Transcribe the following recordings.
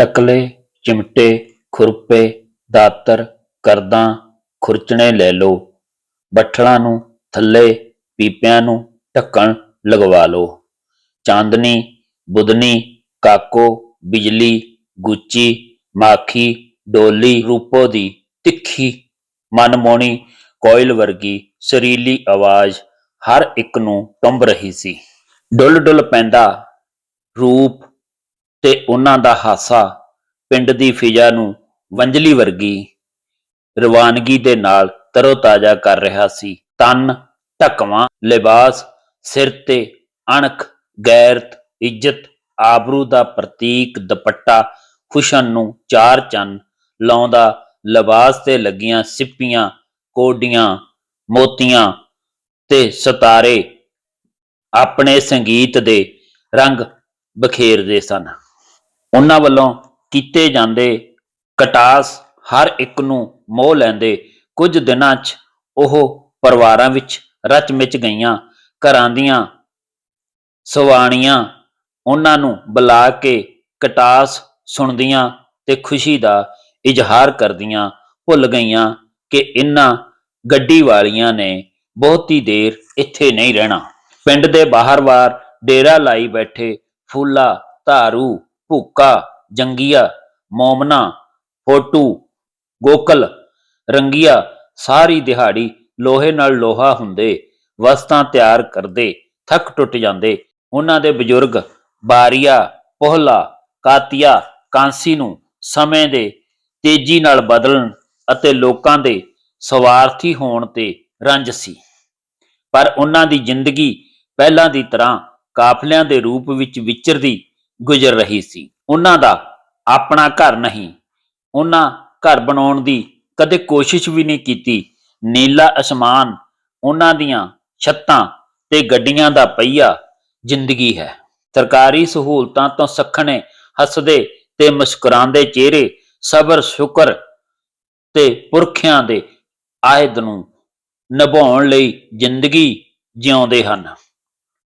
ਟਕਲੇ ਚਿਮਟੇ, ਖੁਰਪੇ, ਦਾਤਰ, ਕਰਦਾਂ, ਖੁਰਚਣੇ ਲੈ ਲਓ। ਬੱਠਲਾਂ ਨੂੰ ਥੱਲੇ, ਪੀਪਿਆਂ ਨੂੰ ਢੱਕਣ ਲਗਵਾ ਲਓ। ਚਾਂਦਨੀ, ਬੁਦਨੀ, ਕਾਕੋ, ਬਿਜਲੀ, ਗੁੱਚੀ, ਮਾਖੀ, ਡੋਲੀ ਰੂਪੋ ਦੀ ਤਿੱਖੀ ਮਨਮੋਣੀ ਕੋਇਲ ਵਰਗੀ ਸਰੀਲੀ ਆਵਾਜ਼ ਹਰ ਇੱਕ ਨੂੰ ਕੰਬ ਰਹੀ ਸੀ। ਡੁੱਲ ਡੁੱਲ ਪੈਂਦਾ ਰੂਪ ਤੇ ਉਹਨਾਂ ਦਾ ਹਾਸਾ ਪਿੰਡ ਦੀ ਫਿਜ਼ਾ ਨੂੰ ਵੰਜਲੀ ਵਰਗੀ ਰਵਾਨਗੀ ਦੇ ਨਾਲ ਤਰੋਤਾਜ਼ਾ ਕਰ ਰਿਹਾ ਸੀ। ਤਨ, ਢਕਵਾਂ, ਲਿਬਾਸ, ਸਿਰ ਤੇ ਅਣਖ, ਗੈਰਤ, ਇੱਜ਼ਤ, ਆਬਰੂ ਦਾ ਪ੍ਰਤੀਕ ਦੁਪੱਟਾ ਖੁਸ਼ਨ ਨੂੰ ਚਾਰ ਚੰਨ ਲਾਉਂਦਾ ਲਿਬਾਸ ਤੇ ਲੱਗੀਆਂ ਸਿੱਪੀਆਂ, ਕੋਡੀਆਂ, ਮੋਤੀਆਂ ਤੇ ਸਤਾਰੇ ਆਪਣੇ ਸੰਗੀਤ ਦੇ ਰੰਗ ਬਖੇਰਦੇ ਸਨ। ਉਹਨਾਂ ਵੱਲੋਂ ਕੀਤੇ ਜਾਂਦੇ ਕਟਾਸ ਹਰ ਇੱਕ ਨੂੰ ਮੋਹ ਲੈਂਦੇ। ਕੁਝ ਦਿਨਾਂ 'ਚ ਉਹ ਪਰਿਵਾਰਾਂ ਵਿੱਚ ਰਚ ਮਿਚ ਗਈਆਂ। ਘਰਾਂ ਦੀਆਂ ਸਵਾਣੀਆਂ ਉਹਨਾਂ ਨੂੰ ਬੁਲਾ ਕੇ ਕਟਾਸ ਸੁਣਦੀਆਂ ਤੇ ਖੁਸ਼ੀ ਦਾ ਇਜ਼ਹਾਰ ਕਰਦੀਆਂ। ਭੁੱਲ ਗਈਆਂ ਕਿ ਇਹਨਾਂ ਗੱਡੀ ਵਾਲੀਆਂ ਨੇ ਬਹੁਤੀ ਦੇਰ ਇੱਥੇ ਨਹੀਂ ਰਹਿਣਾ। ਪਿੰਡ ਦੇ ਬਾਹਰਵਾਰ ਡੇਰਾ ਲਾਈ ਬੈਠੇ ਫੂਲਾ ਧਾਰੂ ਭੁੱਕਾ, ਜੰਗੀਆ, ਮੋਮਨਾ, ਫੋਟੂ, ਗੋਕਲ, ਰੰਗੀਆ, ਸਾਰੀ ਦਿਹਾੜੀ ਲੋਹੇ ਨਾਲ ਲੋਹਾ ਹੁੰਦੇ, ਵਸਤਾਂ ਤਿਆਰ ਕਰਦੇ, ਥੱਕ ਟੁੱਟ ਜਾਂਦੇ। ਉਹਨਾਂ ਦੇ ਬਜ਼ੁਰਗ ਬਾਰੀਆ, ਪੋਹਲਾ, ਕਾਤੀਆ, ਕਾਂਸੀ ਨੂੰ ਸਮੇਂ ਦੇ ਤੇਜ਼ੀ ਨਾਲ ਬਦਲਣ ਅਤੇ ਲੋਕਾਂ ਦੇ ਸਵਾਰਥੀ ਹੋਣ ਤੇ ਰੰਜ ਸੀ। ਪਰ ਉਹਨਾਂ ਦੀ ਜ਼ਿੰਦਗੀ ਪਹਿਲਾਂ ਦੀ ਤਰ੍ਹਾਂ ਕਾਫਲਿਆਂ ਦੇ ਰੂਪ ਵਿੱਚ ਵਿਚਰਦੀ ਗੁਜ਼ਰ ਰਹੀ ਸੀ। ਉਹਨਾਂ ਦਾ ਆਪਣਾ ਘਰ ਨਹੀਂ, ਉਹਨਾਂ ਘਰ ਬਣਾਉਣ ਦੀ ਕਦੇ ਕੋਸ਼ਿਸ਼ ਵੀ ਨਹੀਂ ਕੀਤੀ। ਨੀਲਾ ਅਸਮਾਨ ਉਹਨਾਂ ਦੀਆਂ ਛੱਤਾਂ ਤੇ ਗੱਡੀਆਂ ਦਾ ਪਹੀਆ ਜ਼ਿੰਦਗੀ ਹੈ। ਸਰਕਾਰੀ ਸਹੂਲਤਾਂ ਤੋਂ ਸੱਖਣੇ ਹੱਸਦੇ ਤੇ ਮੁਸਕਰਾਉਂਦੇ ਚਿਹਰੇ ਸਬਰ, ਸ਼ੁਕਰ ਤੇ ਪੁਰਖਿਆਂ ਦੇ ਆਇਦ ਨੂੰ ਨਿਭਾਉਣ ਲਈ ਜ਼ਿੰਦਗੀ ਜਿਉਂਦੇ ਹਨ।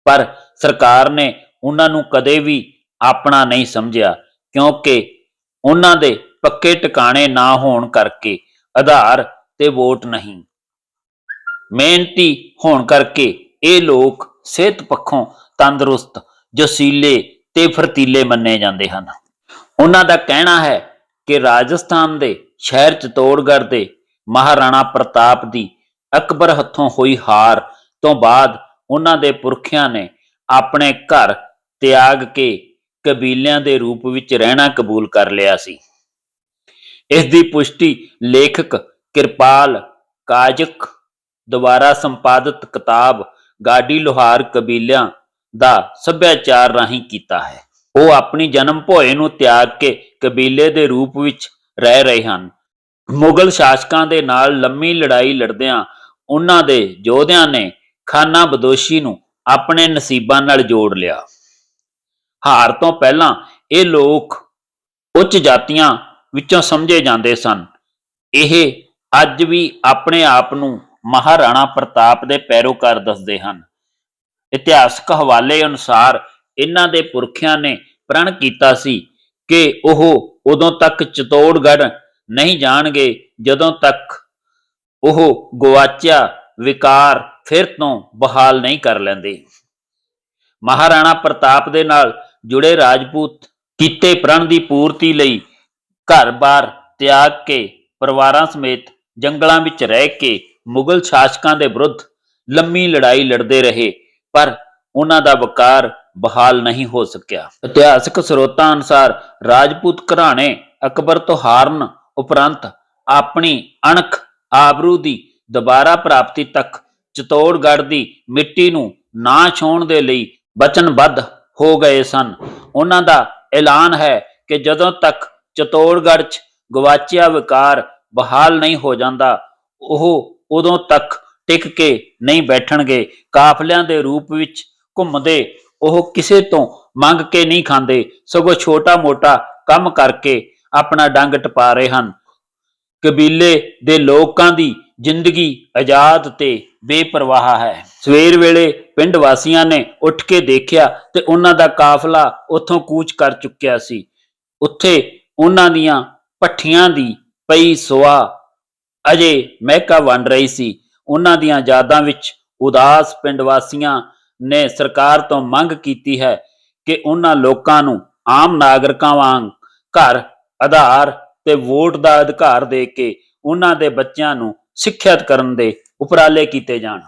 ਪਰ ਸਰਕਾਰ ਨੇ ਉਹਨਾਂ ਨੂੰ ਕਦੇ ਵੀ ਆਪਣਾ ਨਹੀਂ ਸਮਝਿਆ, ਕਿਉਂਕਿ ਉਹਨਾਂ ਦੇ ਪੱਕੇ ਟਿਕਾਣੇ ਨਾ ਹੋਣ ਕਰਕੇ ਆਧਾਰ ਤੇ ਵੋਟ ਨਹੀਂ। ਮਿਹਨਤੀ ਹੋਣ ਕਰਕੇ ਇਹ ਲੋਕ ਸਿਹਤ ਪੱਖੋਂ ਤੰਦਰੁਸਤ, ਜੋਸੀਲੇ ਤੇ ਫਰਤੀਲੇ ਮੰਨੇ ਜਾਂਦੇ ਹਨ। ਉਹਨਾਂ ਦਾ ਕਹਿਣਾ ਹੈ ਕਿ ਰਾਜਸਥਾਨ ਦੇ ਸ਼ਹਿਰ ਚਤੋੜਗੜ੍ਹ ਦੇ ਮਹਾਰਾਣਾ ਪ੍ਰਤਾਪ ਦੀ ਅਕਬਰ ਹੱਥੋਂ ਹੋਈ ਹਾਰ ਤੋਂ ਬਾਅਦ ਉਹਨਾਂ ਦੇ ਪੁਰਖਿਆਂ ਨੇ ਆਪਣੇ ਘਰ ਤਿਆਗ ਕੇ ਕਬੀਲਿਆਂ ਦੇ ਰੂਪ ਵਿੱਚ ਰਹਿਣਾ ਕਬੂਲ ਕਰ ਲਿਆ ਸੀ। ਇਸ ਦੀ ਪੁਸ਼ਟੀ ਲੇਖਕ, ਕਿਰਪਾਲ, ਕਾਜਕ ਦੁਆਰਾ ਸੰਪਾਦਿਤ ਕਿਤਾਬ, ਗਾਡੀ ਲੋਹਾਰ ਕਬੀਲਿਆਂ ਦਾ ਸੱਭਿਆਚਾਰ ਰਾਹੀਂ ਕੀਤਾ ਹੈ। ਉਹ ਆਪਣੀ ਜਨਮ ਭੋਏ ਨੂੰ ਤਿਆਗ ਕੇ ਕਬੀਲੇ ਦੇ ਰੂਪ ਵਿੱਚ ਰਹਿ ਰਹੇ ਹਨ। ਮੁਗਲ ਸ਼ਾਸਕਾਂ ਦੇ ਨਾਲ ਲੰਮੀ ਲੜਾਈ ਲੜਦਿਆਂ ਉਹਨਾਂ ਦੇ ਯੋਧਿਆਂ ਨੇ ਖਾਨਾ ਬਦੋਸ਼ੀ ਨੂੰ ਆਪਣੇ ਨਸੀਬਾਂ ਨਾਲ ਜੋੜ ਲਿਆ। ਹਾਰ ਤੋਂ ਪਹਿਲਾਂ ਇਹ ਲੋਕ ਉੱਚ ਜਾਤੀਆਂ ਵਿੱਚੋਂ ਸਮਝੇ ਜਾਂਦੇ ਸਨ। ਇਹ ਅੱਜ ਵੀ ਆਪਣੇ ਆਪ ਨੂੰ ਮਹਾਰਾਣਾ ਪ੍ਰਤਾਪ ਦੇ ਪੈਰੋਕਾਰ ਦੱਸਦੇ ਹਨ। ਇਤਿਹਾਸਕ ਹਵਾਲੇ ਅਨੁਸਾਰ ਇਹਨਾਂ ਦੇ ਪੁਰਖਿਆਂ ਨੇ ਪ੍ਰਣ ਕੀਤਾ ਸੀ ਕਿ ਉਹ ਉਦੋਂ ਤੱਕ ਚਤੋੜਗੜ੍ਹ ਨਹੀਂ ਜਾਣਗੇ, ਜਦੋਂ ਤੱਕ ਉਹ ਗਵਾਚਿਆ ਵਿਕਾਰ ਫਿਰ ਤੋਂ ਬਹਾਲ ਨਹੀਂ ਕਰ ਲੈਂਦੇ। ਮਹਾਰਾਣਾ ਪ੍ਰਤਾਪ ਦੇ ਨਾਲ ਜੁੜੇ ਰਾਜਪੂਤ ਕੀਤੇ ਪ੍ਰਣ ਦੀ ਪੂਰਤੀ ਲਈ ਘਰ-ਬਾਰ ਤਿਆਗ ਕੇ ਪਰਿਵਾਰਾਂ ਸਮੇਤ ਜੰਗਲਾਂ ਵਿੱਚ ਰਹਿ ਕੇ ਮੁਗਲ ਸ਼ਾਸਕਾਂ ਦੇ ਵਿਰੁੱਧ ਲੰਮੀ ਲੜਾਈ ਲੜਦੇ ਰਹੇ, ਪਰ ਉਹਨਾਂ ਦਾ ਵਕਾਰ ਬਹਾਲ ਨਹੀਂ ਹੋ ਸਕਿਆ। ਇਤਿਹਾਸਕ ਸਰੋਤਾਂ ਅਨੁਸਾਰ ਰਾਜਪੂਤ ਘਰਾਣੇ ਅਕਬਰ ਤੋਂ ਹਾਰਨ ਉਪਰੰਤ ਆਪਣੀ ਅਣਖ ਆਬਰੂ ਦੀ ਦੁਬਾਰਾ ਪ੍ਰਾਪਤੀ ਤੱਕ ਚਤੋੜਗੜ੍ਹ ਦੀ ਮਿੱਟੀ ਨੂੰ ਨਾ ਛੋਣ ਦੇ ਲਈ ਵਚਨਬੱਧ ਹੋ ਗਏ ਸਨ। ਉਹਨਾਂ ਦਾ ਐਲਾਨ ਹੈ ਕਿ ਜਦੋਂ ਤੱਕ ਚਤੋੜਗੜ੍ਹ 'ਚ ਗਵਾਚਿਆ ਵਿਕਾਰ ਬਹਾਲ ਨਹੀਂ ਹੋ ਜਾਂਦਾ, ਉਹ ਉਦੋਂ ਤੱਕ ਟਿਕ ਕੇ ਨਹੀਂ ਬੈਠਣਗੇ। ਕਾਫਲਿਆਂ ਦੇ ਰੂਪ ਵਿੱਚ ਘੁੰਮਦੇ ਉਹ ਕਿਸੇ ਤੋਂ ਮੰਗ ਕੇ ਨਹੀਂ ਖਾਂਦੇ। ਸਗੋਂ ਛੋਟਾ-ਮੋਟਾ ਕੰਮ ਕਰਕੇ ਆਪਣਾ ਡੰਗ ਟਪਾ ਰਹੇ ਹਨ। ਕਬੀਲੇ ਦੇ ਲੋਕਾਂ ਦੀ ਜ਼ਿੰਦਗੀ ਆਜ਼ਾਦ ਤੇ ਬੇਪਰਵਾਹ ਹੈ। ਸਵੇਰ ਵੇਲੇ ਪਿੰਡ ਵਾਸੀਆਂ ਨੇ ਉੱਠ ਕੇ ਦੇਖਿਆ ਤੇ ਉਹਨਾਂ ਦਾ ਕਾਫਲਾ ਉੱਥੋਂ ਕੂਚ ਕਰ ਚੁੱਕਿਆ ਸੀ। ਉੱਥੇ ਉਹਨਾਂ ਦੀਆਂ ਪੱਠੀਆਂ ਦੀ ਪਈ ਸੁਆ ਅਜੇ ਮਹਿਕਾ ਬਣ ਰਹੀ ਸੀ। ਉਹਨਾਂ ਦੀਆਂ ਯਾਦਾਂ ਵਿੱਚ ਉਦਾਸ ਪਿੰਡ ਵਾਸੀਆਂ ਨੇ ਸਰਕਾਰ ਤੋਂ ਮੰਗ ਕੀਤੀ ਹੈ ਕਿ ਉਹਨਾਂ ਲੋਕਾਂ ਨੂੰ ਆਮ ਨਾਗਰਿਕਾਂ ਵਾਂਗ ਘਰ, ਆਧਾਰ ਤੇ ਵੋਟ ਦਾ ਅਧਿਕਾਰ ਦੇ ਕੇ ਉਹਨਾਂ ਦੇ ਬੱਚਿਆਂ ਨੂੰ ਸਿੱਖਿਅਤ ਕਰਨ ਦੇ ਉਪਰਾਲੇ ਕੀਤੇ ਜਾਣ।